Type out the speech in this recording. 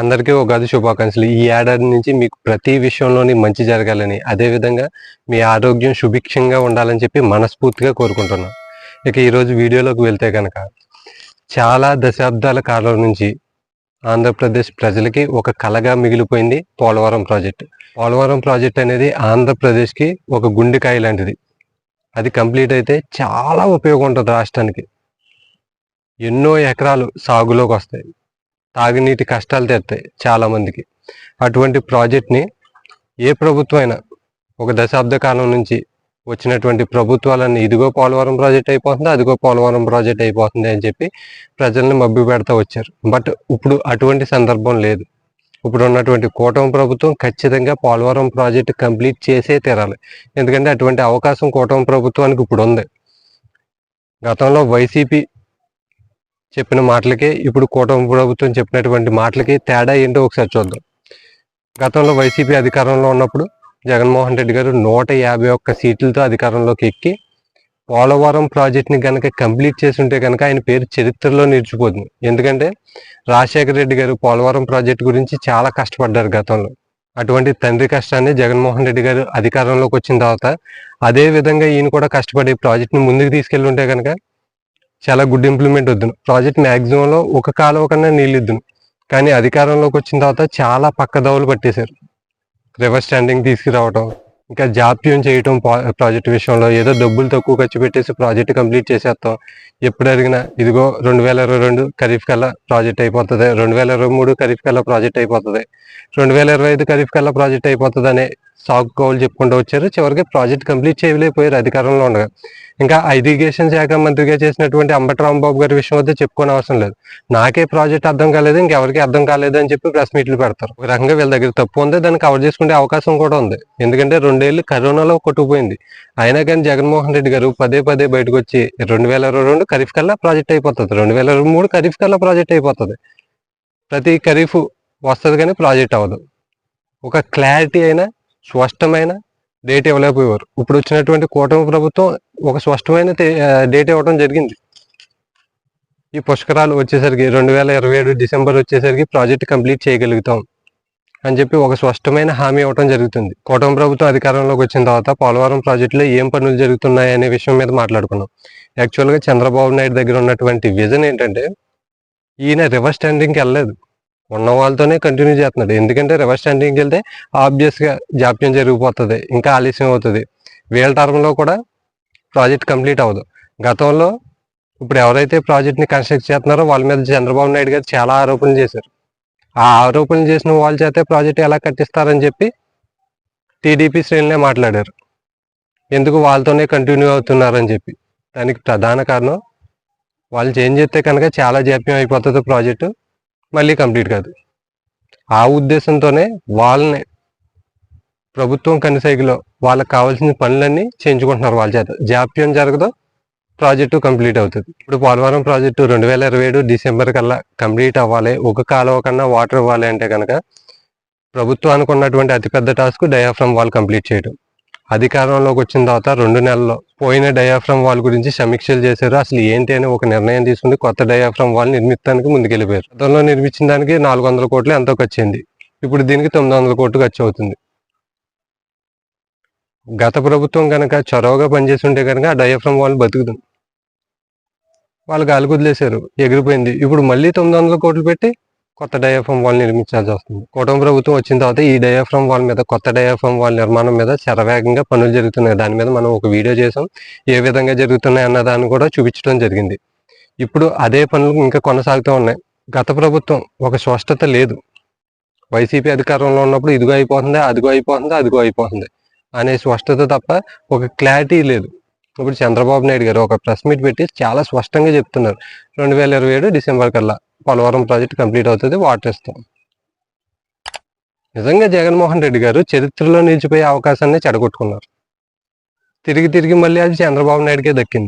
అందరికీ ఉగాది శుభాకాంక్షలు. ఈ ఏడాది నుంచి మీకు ప్రతి విషయంలోని మంచి జరగాలని అదేవిధంగా మీ ఆరోగ్యం సుభిక్షంగా ఉండాలని చెప్పి మనస్ఫూర్తిగా కోరుకుంటున్నాను ఇక ఈరోజు వీడియోలోకి వెళ్తే కనుక చాలా దశాబ్దాల కాలం నుంచి ఆంధ్రప్రదేశ్ ప్రజలకి ఒక కలగా మిగిలిపోయింది పోలవరం ప్రాజెక్ట్. పోలవరం ప్రాజెక్ట్ అనేది ఆంధ్రప్రదేశ్కి ఒక గుండెకాయ లాంటిది. అది కంప్లీట్ అయితే చాలా ఉపయోగం ఉంటుంది రాష్ట్రానికి. ఎన్నో ఎకరాలు సాగులోకి వస్తాయి. తాగునీటి కష్టాలు తెస్తాయి చాలామందికి అటువంటి ప్రాజెక్ట్ని ఏ ప్రభుత్వం అయినా ఒక దశాబ్ద కాలం నుంచి వచ్చినటువంటి ప్రభుత్వాలన్నీ ఇదిగో పోలవరం ప్రాజెక్ట్ అయిపోతుంది అదిగో పోలవరం ప్రాజెక్ట్ అయిపోతుంది అని చెప్పి ప్రజల్ని మబ్బి పెడతా వచ్చారు. బట్ ఇప్పుడు అటువంటి సందర్భం లేదు. ఇప్పుడు ఉన్నటువంటి కూటమి ప్రభుత్వం ఖచ్చితంగా పోలవరం ప్రాజెక్ట్ కంప్లీట్ చేసే తీరాలి. ఎందుకంటే అటువంటి అవకాశం కూటమి ప్రభుత్వానికి ఇప్పుడు ఉంది. గతంలో వైసీపీ చెప్పిన మాటలకే ఇప్పుడు కూటమి ప్రభుత్వం చెప్పినటువంటి మాటలకి తేడా ఏంటో ఒకసారి చూద్దాం. గతంలో వైసీపీ అధికారంలో ఉన్నప్పుడు జగన్మోహన్ రెడ్డి గారు నూట యాభై ఒక్క సీట్లతో అధికారంలోకి ఎక్కి పోలవరం ప్రాజెక్ట్ని కనుక కంప్లీట్ చేసి ఉంటే కనుక ఆయన పేరు చరిత్రలో నిలిచిపోతుంది. ఎందుకంటే రాజశేఖర రెడ్డి గారు పోలవరం ప్రాజెక్ట్ గురించి చాలా కష్టపడ్డారు గతంలో. అటువంటి తండ్రి కష్టాన్ని జగన్మోహన్ రెడ్డి గారు అధికారంలోకి వచ్చిన తర్వాత అదే విధంగా ఈయన కూడా కష్టపడి ప్రాజెక్ట్ని ముందుకు తీసుకెళ్ళి ఉంటే కనుక చాలా గుడ్ ఇంప్లిమెంట్ వద్దును ప్రాజెక్ట్ మ్యాక్సిమంలో ఒక కాలువ కన్నా నీళ్ళు ఇద్దును. కానీ అధికారంలోకి వచ్చిన తర్వాత చాలా పక్కదవులు పట్టేశారు. రివర్స్ స్టాండింగ్ తీసుకురావటం ఇంకా జాప్యం చేయటం ప్రాజెక్ట్ విషయంలో ఏదో డబ్బులు తక్కువ ఖర్చు పెట్టేసి ప్రాజెక్ట్ కంప్లీట్ చేసేస్తాం. ఎప్పుడు అడిగినా ఇదిగో రెండు వేల ఇరవై రెండు ఖరీఫ్ కల్లా ప్రాజెక్ట్ అయిపోతుంది రెండు వేల ఇరవై మూడు ఖరీఫ్ కల్లా ప్రాజెక్ట్ అయిపోతుంది రెండు వేల ఇరవై ఐదు ఖరీఫ్ కల్లా ప్రాజెక్ట్ అయిపోతుంది అనే సాగు చెప్పుకుంటూ వచ్చారు. చివరికి ప్రాజెక్ట్ కంప్లీట్ చేయలేకపోయారు. అధికారంలో ఉండగా ఇంకా ఇరిగేషన్ శాఖ మంత్రిగా చేసినటువంటి అంబటి రాంబాబు గారి విషయం వద్ద చెప్పుకోని అవసరం లేదు. నాకే ప్రాజెక్ట్ అర్థం కాలేదు ఇంకెవరికి అర్థం కాలేదు అని చెప్పి ప్రెస్ మీట్లు పెడతారు. ఒక రకంగా వీళ్ళ దగ్గర తప్పు ఉంది. దాన్ని కవర్ చేసుకునే అవకాశం కూడా ఉంది. ఎందుకంటే రెండేళ్ళు కరోనాలో కొట్టుకుపోయింది. అయినా కానీ జగన్మోహన్ రెడ్డి గారు పదే పదే బయటకు వచ్చి రెండు వేల ఇరవై రెండు ఖరీఫ్ కల్లా ప్రాజెక్ట్ అయిపోతుంది. రెండు వేల ఇరవై మూడు ఖరీఫ్ కల్లా ప్రాజెక్ట్ అయిపోతుంది. ప్రతి ఖరీఫ్ వస్తుంది కానీ ప్రాజెక్ట్ అవ్వదు. ఒక క్లారిటీ అయినా స్పష్టమైన డేట్ ఇవ్వలేకపోయేవారు. ఇప్పుడు వచ్చినటువంటి కూటమి ప్రభుత్వం ఒక స్పష్టమైన డేట్ ఇవ్వడం జరిగింది. ఈ పుష్కరాలు వచ్చేసరికి రెండు వేల ఇరవై ఏడు డిసెంబర్ వచ్చేసరికి ప్రాజెక్ట్ కంప్లీట్ చేయగలుగుతాం అని చెప్పి ఒక స్పష్టమైన హామీ ఇవ్వడం జరుగుతుంది. కూటమి ప్రభుత్వం అధికారంలోకి వచ్చిన తర్వాత పోలవరం ప్రాజెక్టులో ఏం పనులు జరుగుతున్నాయి అనే విషయం మీద మాట్లాడుకున్నాం. యాక్చువల్గా చంద్రబాబు నాయుడు దగ్గర ఉన్నటువంటి విజన్ ఏంటంటే ఈయన రివర్స్ స్టాండింగ్కి వెళ్ళలేదు. ఉన్న వాళ్ళతోనే కంటిన్యూ చేస్తున్నాడు. ఎందుకంటే రివర్స్ స్టాండింగ్కి వెళ్తే ఆబ్వియస్గా జాప్యం జరిగిపోతుంది ఇంకా ఆలస్యం అవుతుంది. వీళ్ళ టర్మ్లో కూడా ప్రాజెక్ట్ కంప్లీట్ అవ్వదు. గతంలో ఇప్పుడు ఎవరైతే ప్రాజెక్ట్ని కన్స్ట్రక్ట్ చేస్తున్నారో వాళ్ళ మీద చంద్రబాబు నాయుడు గారు చాలా ఆరోపణలు చేశారు. ఆ ఆరోపణలు చేసిన వాళ్ళ చేతే ప్రాజెక్ట్ ఎలా కట్టిస్తారని చెప్పి టీడీపీ శ్రేణులే మాట్లాడారు. ఎందుకు వాళ్ళతోనే కంటిన్యూ అవుతున్నారని చెప్పి. దానికి ప్రధాన కారణం వాళ్ళు చేంజ్ చేస్తే కనుక చాలా జాప్యం అయిపోతుంది ప్రాజెక్టు మళ్ళీ కంప్లీట్ కాదు. ఆ ఉద్దేశంతోనే వాళ్ళని ప్రభుత్వం కనిసైకిలో వాళ్ళకి కావాల్సిన పనులన్నీ చేయించుకుంటున్నారు వాళ్ళ చేత. జాప్యం జరగదు ప్రాజెక్టు కంప్లీట్ అవుతుంది. ఇప్పుడు పోలవరం ప్రాజెక్టు రెండు వేల ఇరవై ఏడు డిసెంబర్ కల్లా కంప్లీట్ అవ్వాలి. ఒక కాలువ కన్నా వాటర్ ఇవ్వాలి అంటే కనుక ప్రభుత్వానికి ఉన్నటువంటి అతిపెద్ద టాస్క్ డయాఫ్రమ్ వాల్ కంప్లీట్ చేయడం. అధికారంలోకి వచ్చిన తర్వాత రెండు నెలల్లో పోయిన డయాఫ్రమ్ వాల్ గురించి సమీక్షలు చేశారు. అసలు ఏంటి అని ఒక నిర్ణయం తీసుకుని కొత్త డయాఫ్రమ్ వాల్ నిర్మించడానికి ముందుకెళ్ళిపోయారు. గతంలో నిర్మించిన దానికి నాలుగు వందల కోట్లు ఎంతో ఖర్చు అయింది. ఇప్పుడు దీనికి తొమ్మిది వందల కోట్లు ఖర్చు అవుతుంది. గత ప్రభుత్వం కనుక చొరవగా పనిచేసి ఉంటే కనుక ఆ డయాఫ్రమ్ వాల్ బతుకుతుంది. వాళ్ళు గాలి కుదిలేశారు ఎగిరిపోయింది. ఇప్పుడు మళ్ళీ తొమ్మిది వందల కోట్లు పెట్టి కొత్త డయాఫ్రమ్ వాల్ నిర్మించాల్సి వస్తుంది. కూటమి ప్రభుత్వం వచ్చిన తర్వాత ఈ డయాఫ్రమ్ వాల్ మీద కొత్త డయాఫ్రమ్ వాల్ నిర్మాణం మీద శరవేగంగా పనులు జరుగుతున్నాయి. దాని మీద మనం ఒక వీడియో చేసాం. ఏ విధంగా జరుగుతున్నాయి అన్న దాన్ని కూడా చూపించడం జరిగింది. ఇప్పుడు అదే పనులు ఇంకా కొనసాగుతూ ఉన్నాయి. గత ప్రభుత్వం ఒక స్పష్టత లేదు. వైసీపీ అధికారంలో ఉన్నప్పుడు ఇదిగో అయిపోతుంది అదిగో అయిపోతుంది అదిగో అయిపోతుంది అనే స్పష్టత తప్ప ఒక క్లారిటీ లేదు. ఇప్పుడు చంద్రబాబు నాయుడు గారు ఒక ప్రెస్ మీట్ పెట్టి చాలా స్పష్టంగా చెప్తున్నారు. రెండు వేల ఇరవై ఏడు డిసెంబర్ కల్లా పోలవరం ప్రాజెక్ట్ కంప్లీట్ అవుతుంది వాటర్ ఇస్తాం నిజంగా జగన్మోహన్ రెడ్డి గారు చరిత్రలో నిలిచిపోయే అవకాశాన్ని చెడగొట్టుకున్నారు. తిరిగి తిరిగి మళ్ళీ అది చంద్రబాబు నాయుడుకే దక్కింది.